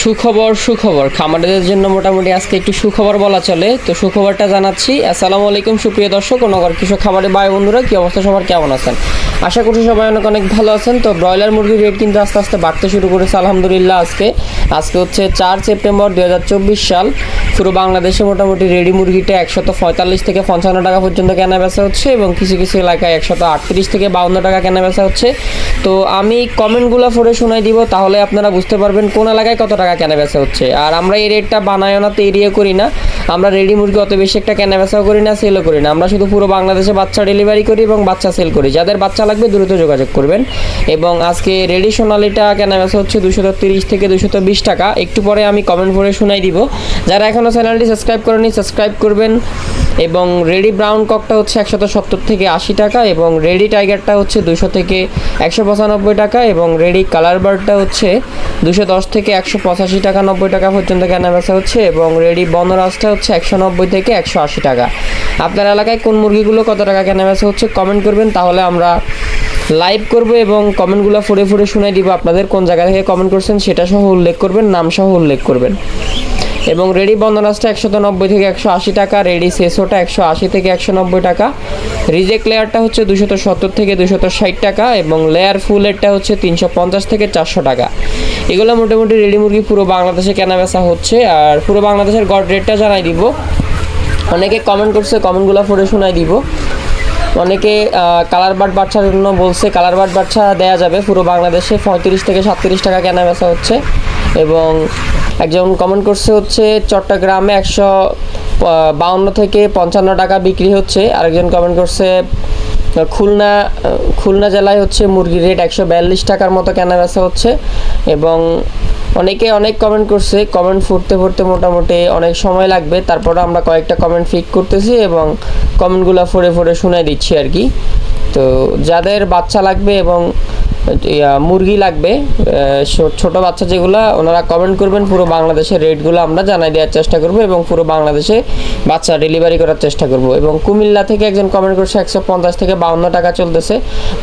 সুখবর সুখবর। খামারিদের জন্য মোটামুটি আজকে একটু সুখবর বলা চলে। তো সুখবরটা জানাচ্ছি। আসসালামু আলাইকুম, সুপ্রিয় দর্শক ও নগর কৃষক খামারের ভাই বন্ধুরা, কী অবস্থা সবার? কেমন আছেন? আশা করছি সবাই অনেক অনেক ভালো আছেন। তো ব্রয়লার মুরগির রেট কিন্তু আস্তে আস্তে বাড়তে শুরু করেছে, আলহামদুলিল্লাহ আজকে। আজকে হচ্ছে চার সেপ্টেম্বর দু হাজার চব্বিশ সাল। পুরো বাংলাদেশে মোটামুটি রেডি মুরগিটা একশত পঁয়তাল্লিশ থেকে পঞ্চান্ন টাকা পর্যন্ত কেনা বেচা হচ্ছে এবং কিছু কিছু এলাকায় একশত আটত্রিশ থেকে বাউন্ন টাকা কেনা বেচা হচ্ছে। তো আমি কমেন্টগুলো পড়ে শোনাই দিব, তাহলে আপনারা বুঝতে পারবেন কোন এলাকায় কত টাকা কেনা বেচা হচ্ছে। আর আমরা এই রেটটা বানায়ও না তৈরিও করি না। আমরা রেডি মুরগি অত বেশি একটা কেনা বেচাও করি না সেলও করি না। আমরা শুধু পুরো বাংলাদেশে বাচ্চা ডেলিভারি করি এবং বাচ্চা সেল করি। যাদের বাচ্চা লাগবে দ্রুত যোগাযোগ করবেন। এবং আজকে রেডি সোনালিটা কেনা বেচা হচ্ছে দুশো তিরিশ থেকে দুশো বিশ টাকা। একটু পরে আমি কমেন্ট করে শোনাই দিব। যারা এখনও চ্যানেলটি সাবস্ক্রাইব করেনি, সাবস্ক্রাইব করবেন। এবং রেডি ব্রাউন ককটা হচ্ছে একশত সত্তর থেকে আশি টাকা এবং রেডি টাইগারটা হচ্ছে দুশো থেকে একশো পঁচানব্বই টাকা এবং রেডি কালার বার্ডটা হচ্ছে দুশো দশ থেকে একশো পঁচাশি টাকা, নব্বই টাকা পর্যন্ত কেনা বেচা হচ্ছে এবং রেডি বনরাজটা হচ্ছে একশো নব্বই থেকে একশো আশি টাকা। আপনার এলাকায় কোন মুরগিগুলো কত টাকা কেনা বেচা হচ্ছে কমেন্ট করবেন, তাহলে আমরা লাইভ করব এবং কমেন্টগুলো ফুড়ে ফুড়ে শুনে দিব আপনাদের কোন জায়গা থেকে কমেন্ট করছেন, সেটা সহ উল্লেখ করবেন নাম সহ উল্লেখ করবেন। এবং রেডি বন্দনাসটা একশত নব্বই থেকে একশো আশি টাকা, রেডি সেসোটা একশো আশি থেকে একশো নব্বই টাকা। রিজেক্ট লেয়ারটা হচ্ছে দুশত সত্তর থেকে দুশত ষাট টাকা এবং লেয়ার ফুলেরটা হচ্ছে তিনশো পঞ্চাশ থেকে চারশো টাকা। এগুলো মোটামুটি রেডি মুরগি পুরো বাংলাদেশে কেনা বেচা হচ্ছে আর পুরো বাংলাদেশের গড রেটটা জানাই দিব। অনেকে কমেন্ট করছে, কমেন্টগুলো পড়ে শোনাই দিব। অনেকে কালার বার্ড বাচ্চার জন্য বলছে কালার বার্ড বাচ্চা দেওয়া যাবে। পুরো বাংলাদেশে পঁয়ত্রিশ থেকে সাতত্রিশ টাকা কেনা বেচা হচ্ছে এবং একজন কমেন্ট করছে হচ্ছে চট্টগ্রামে একশো বাউন্ন থেকে পঞ্চান্ন টাকা বিক্রি হচ্ছে। আরেকজন কমেন্ট করছে, খুলনা খুলনা জেলায় হচ্ছে মুরগির রেট একশো বিয়াল্লিশ টাকার মতো কেনা বেচা হচ্ছে এবং অনেকে অনেক কমেন্ট করছে কমেন্ট ফুটতে ফুটতে মোটামুটি অনেক সময় লাগবে। তারপরে আমরা কয়েকটা কমেন্ট ফিক করতেছি এবং কমেন্টগুলো ফোরে ফোরে শুনে দিচ্ছি আর কি। তো যাদের বাচ্চা লাগবে এবং মুরগি লাগবে। ছোট বাচ্চা যেগুলো, ওনারা কমেন্ট করবেন, পুরো বাংলাদেশের রেটগুলো আমরা জানাই দেওয়ার চেষ্টা করব এবং পুরো বাংলাদেশে বাচ্চা ডেলিভারি করার চেষ্টা করব। এবং কুমিল্লা থেকে একজন কমেন্ট করছে, একশো পঞ্চাশ থেকে বাউন্ন টাকা চলতেছে।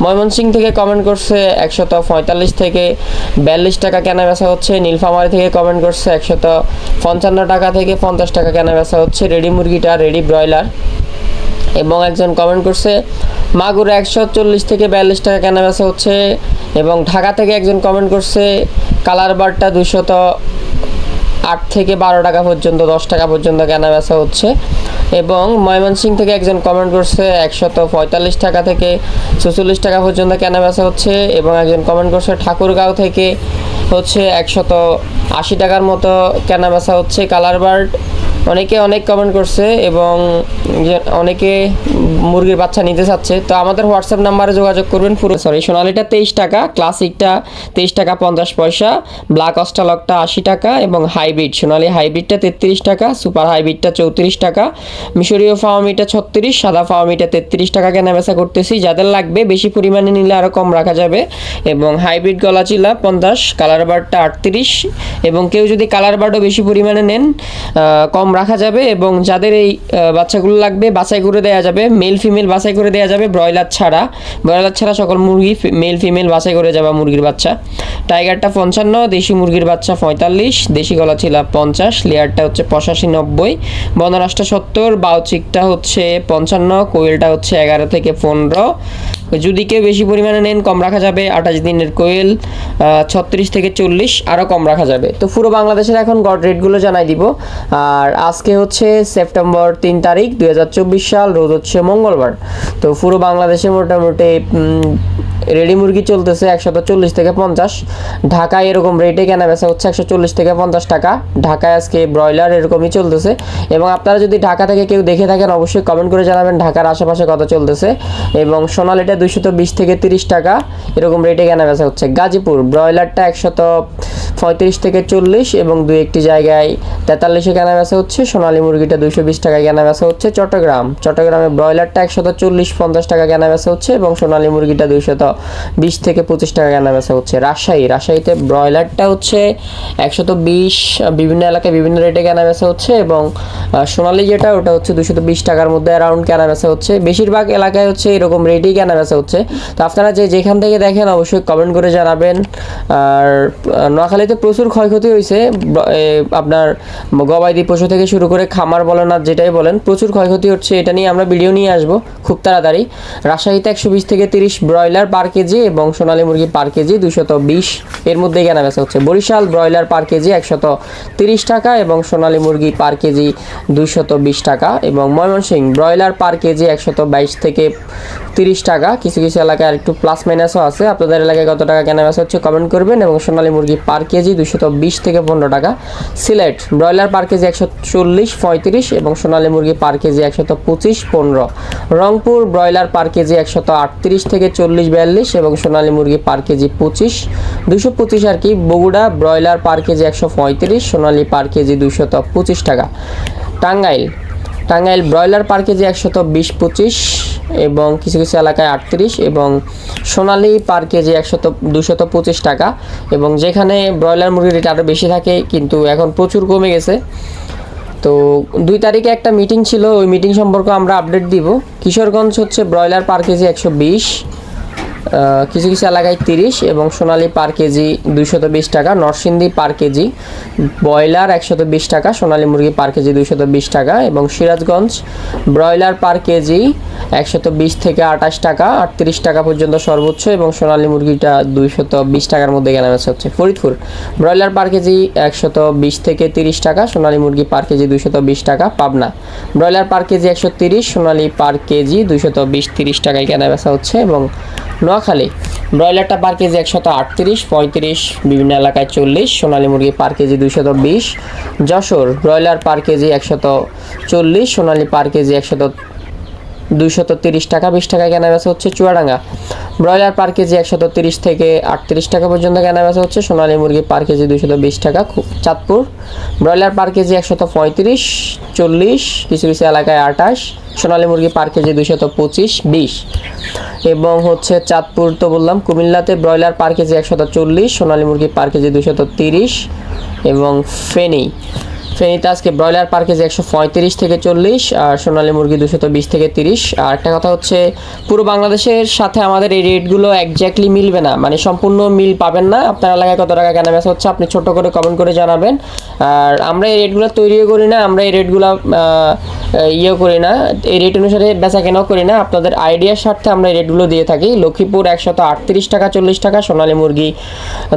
ময়মনসিং থেকে কমেন্ট করছে, একশত পঁয়তাল্লিশ থেকে বিয়াল্লিশ টাকা কেনা বেচা হচ্ছে। নীলফামারি থেকে কমেন্ট করছে, একশত পঞ্চান্ন টাকা থেকে পঞ্চাশ টাকা কেনা বেচা হচ্ছে। রেডি মুরগিটা রেডি ব্রয়লার এবং একজন কমেন্ট করছে, মাগুর একশো চল্লিশ থেকে বিয়াল্লিশ টাকা কেনা বেচা হচ্ছে। এবং ঢাকা থেকে একজন কমেন্ট করছে, কালার বারটা দুশত আট থেকে বারো টাকা পর্যন্ত, দশ টাকা পর্যন্ত কেনা বেচা হচ্ছে। এবং ময়মনসিং থেকে একজন কমেন্ট করছে, একশত পঁয়তাল্লিশ টাকা থেকে ছচল্লিশ টাকা পর্যন্ত কেনা বেচা হচ্ছে। এবং একজন কমেন্ট করছে, ঠাকুরগাঁও থেকে হচ্ছে একশত আশি টাকার মতো কেনা বেচা হচ্ছে কালার বার্ড। অনেকে অনেক কমেন্ট করছে এবং অনেকে মুরগির বাচ্চা নিতে চাচ্ছে। তো আমাদের হোয়াটসঅ্যাপ নাম্বারে যোগাযোগ করবেন পুরো সরি সোনালিটা তেইশ টাকা, ক্লাসিকটা তেইশ টাকা পঞ্চাশ পয়সা ব্ল্যাক অস্টালকটা আশি টাকা এবং হাইব্রিড সোনালি হাইব্রিডটা তেত্রিশ টাকা সুপার হাইব্রিডটা চৌত্রিশ টাকা, মিশরীয় ফাওয়ামিটা ছত্রিশ, সাদা ফাওয়ামিটা তেত্রিশ টাকা কেনা বেচা করতেছি। যাদের লাগবে বেশি পরিমাণে নিলে আরও কম রাখা যাবে এবং হাইব্রিড গলাচিলা পঞ্চাশ কালার বার্ডটা আটত্রিশ এবং কেউ যদি কালার বার্ডও বেশি পরিমাণে নেন কম রাখা যাবে এবং যাদের এই বাচ্চাগুলো লাগবে বাছাই করে দেওয়া যাবে। মেল ফিমেল বাছাই করে দেওয়া যাবে ব্রয়লার ছাড়া। ব্রয়লার ছাড়া সকল মুরগি মেল ফিমেল বাছাই করে যাবে মুরগির বাচ্চা। টাইগারটা পঞ্চান্ন, দেশি মুরগির বাচ্চা পঁয়তাল্লিশ, দেশি গলা ছিল পঞ্চাশ, লেয়ারটা হচ্ছে পঁচাশি নব্বই বনরাসটা সত্তর বাউচিকটা হচ্ছে পঞ্চান্ন, কোয়েলটা হচ্ছে এগারো থেকে পনেরো যদি কেউ বেশি পরিমাণে নেন, কম রাখা যাবে। আঠাশ দিনের কোয়েল ছত্রিশ থেকে চল্লিশ আরও কম রাখা যাবে। তো পুরো বাংলাদেশের এখন গড রেটগুলো জানাই দিব। আর আজকে হচ্ছে সেপ্টেম্বর তিন তারিখ, দুই হাজার চব্বিশ সাল, রোজ হচ্ছে মঙ্গলবার। তো পুরো বাংলাদেশে মোটামুটি রেডি মুরগি চলতেছে একশত চল্লিশ থেকে পঞ্চাশ। ঢাকায় এরকম রেটে কেনা বেচা হচ্ছে একশো চল্লিশ থেকে পঞ্চাশ টাকা। ঢাকায় আজকে ব্রয়লার এরকমই চলতেছে। এবং আপনারা যদি ঢাকা থেকে কেউ দেখে থাকেন, অবশ্যই কমেন্ট করে জানাবেন ঢাকার আশেপাশে কত চলতেছে। এবং সোনালিটা দুইশত বিশ থেকে তিরিশ টাকা এরকম রেটে কেনা বেচা হচ্ছে। গাজীপুর ব্রয়লারটা একশত পঁয়ত্রিশ থেকে চল্লিশ এবং দু একটি জায়গায় তেতাল্লিশে কেনা বেচা হচ্ছে। সোনালী মুরগিটা দুইশো বিশ টাকা কেনা বেচা হচ্ছে চট্টগ্রাম। চট্টগ্রামে ব্রয়লারটা একশত চল্লিশ, পঞ্চাশ টাকা কেনা বেচা হচ্ছে এবং সোনালী মুরগিটা দুইশত বিশ থেকে পঁচিশ টাকা কেনা বেচা হচ্ছে। রাজশাহী, রাজশাহীতে ব্রয়লারটা হচ্ছে একশত বিশ, বিভিন্ন এলাকায় বিভিন্ন রেটে কেনা বেচা হচ্ছে এবং সোনালী যেটা, ওটা হচ্ছে দুশত বিশ টাকার মধ্যে অ্যারাউন্ড কেনা বেচা হচ্ছে। বেশিরভাগ এলাকায় হচ্ছে এরকম রেটেই কেনা বেচা হচ্ছে। তো আপনারা যে যেখান থেকে দেখেন, অবশ্যই কমেন্ট করে জানাবেন। আর নোয়াখালী নোয়াখালীতে প্রচুর ক্ষয়ক্ষতি হয়েছে। আপনার গবাদি পশু থেকে শুরু করে খামার বলেন আর যেটাই বলেন, প্রচুর ক্ষয়ক্ষতি হচ্ছে। এটা নিয়ে আমরা ভিডিও নিয়ে আসব খুব তাড়াতাড়ি। রাজশাহীতে একশো বিশ থেকে তিরিশ ব্রয়লার পার কেজি এবং সোনালী মুরগি পার কেজি দুশত বিশ। এর মধ্যে কেনা বেচা হচ্ছে। বরিশাল ব্রয়লার পার কেজি একশত তিরিশ টাকা এবং সোনালী মুরগি পার কেজি দুশত বিশ টাকা এবং ময়মনসিংহ ব্রয়লার পার কেজি একশত বাইশ থেকে তিরিশ টাকা। কিছু কিছু এলাকায় একটু প্লাস মাইনাসও আছে। আপনাদের এলাকায় কত টাকা কেনা বেচা হচ্ছে কমেন্ট করবেন এবং সোনালী মুরগি পার কেজি দুশত বিশ থেকে পনেরো টাকা। সিলেট, ব্রয়লার পার কেজি একশো চল্লিশ, পঁয়ত্রিশ এবং সোনালী মুরগি পার কেজি একশত পঁচিশ, পনেরো। রংপুর, ব্রয়লার পার কেজি একশত আটত্রিশ থেকে চল্লিশ বিয়াল্লিশ এবং সোনালী মুরগি পার কেজি পঁচিশ। দুশো পঁচিশ আর কি, বগুড়া, ব্রয়লার পার কেজি একশো পঁয়ত্রিশ, সোনালী পার কেজি দুশত পঁচিশ টাকা। Tangail Tangail broiler per kg একশত বিশ, পঁচিশ এবং কিছু কিছু এলাকায় আটত্রিশ এবং সোনালি পার কেজি একশত দুশত পঁচিশ টাকা এবং যেখানে ব্রয়লার মুরগির রেট আরও বেশি থাকে, কিন্তু এখন প্রচুর কমে গেছে। তো দুই তারিখে একটা মিটিং ছিল, ওই মিটিং সম্পর্কে আমরা আপডেট দিব। কিশোরগঞ্জ হচ্ছে ব্রয়লার পার কেজি একশো বিশ কিছু কিছু এলাকায় তিরিশ এবং সোনালী পার কেজি দুইশত বিশ টাকা, নরসিংদী পার কেজি ব্রয়লার একশত বিশ টাকা, সোনালী মুরগি পার কেজি দুইশত বিশ টাকা এবং সিরাজগঞ্জ ব্রয়লার পার কেজি একশত বিশ থেকে আঠাশ টাকা, আটত্রিশ টাকা পর্যন্ত সর্বোচ্চ এবং সোনালী মুরগিটা দুইশত বিশ টাকার মধ্যে কেনাবেচা হচ্ছে। ফরিদপুর, ব্রয়লার পার কেজি একশত বিশ থেকে তিরিশ টাকা, সোনালী মুরগি পার কেজি দুইশত বিশ টাকা, পাবনা, ব্রয়লার পার কেজি একশো তিরিশ, সোনালী পার কেজি দুইশত বিশ, তিরিশ টাকায় কেনাবেচা হচ্ছে এবং নোয়াখালী। ব্রয়লারটা পার কেজি একশত আটত্রিশ, পঁয়ত্রিশ, বিভিন্ন এলাকায় চল্লিশ, সোনালী মুরগি পার কেজি দুইশত বিশ, যশোর ব্রয়লার পার কেজি একশত চল্লিশ, সোনালী পার কেজি একশত দুইশত তিরিশ টাকা, বিশ টাকা কেনা বেচা হচ্ছে চুয়াডাঙ্গা। ব্রয়লার পার কেজি একশত তিরিশ থেকে আটত্রিশ টাকা পর্যন্ত কেনা বেচা হচ্ছে। সোনালী মুরগি পার কেজি দুইশত বিশ টাকা চাঁদপুর। ব্রয়লার পার কেজি একশত পঁয়ত্রিশ, চল্লিশ, কিছু কিছু এলাকায় আঠাশ। সোনালী মুরগি পার কেজি দুইশত পঁচিশ, বিশ। এবং হচ্ছে চাঁদপুর তো বললাম, কুমিল্লাতে ব্রয়লার পার কেজি একশত চল্লিশ, সোনালী মুরগি পার কেজি দুইশত তিরিশ এবং ফেনী। ফেনীতে আজকে ব্রয়লার পার কেজি একশো পঁয়ত্রিশ থেকে চল্লিশ, আর সোনালী মুরগি দুশত বিশ থেকে তিরিশ। আর একটা কথা হচ্ছে, পুরো বাংলাদেশের সাথে আমাদের এই রেটগুলো একজ্যাক্টলি মিলবে না। মানে সম্পূর্ণ মিল পাবেন না। আপনার এলাকায় কত টাকা কেনা বেচা হচ্ছে আপনি ছোট করে কমেন্ট করে জানাবেন। আর আমরা এই রেটগুলো তৈরিও করি না, আমরা এই রেটগুলো ইয়ে করি না। এই রেট অনুসারে বেচা কেনাও করি না। আপনাদের আইডিয়ার স্বার্থে আমরা এই রেটগুলো দিয়ে থাকি। লক্ষ্মীপুর একশত আটত্রিশ টাকা, চল্লিশ টাকা, সোনালী মুরগি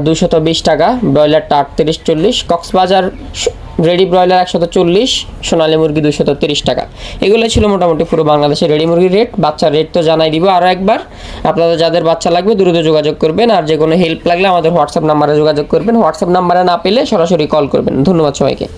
দুশত বিশ টাকা, ব্রয়লারটা আটত্রিশ, চল্লিশ, কক্সবাজার রেডি ব্রয়লার একশত চল্লিশ, সোনালি মুরগি দুশত তিরিশ টাকা। এগুলো ছিল মোটামুটি পুরো বাংলাদেশের রেডি মুরগির রেট। বাচ্চার রেট তো জানাই দিব আরও একবার। আপনাদের যাদের বাচ্চা লাগবে দ্রুত যোগাযোগ করবেন আর যে কোনো হেল্প লাগলে আমাদের হোয়াটসঅ্যাপ নাম্বারে যোগাযোগ করবেন। হোয়াটসঅ্যাপ নাম্বারে না পেলে সরাসরি কল করবেন। ধন্যবাদ সবাইকে।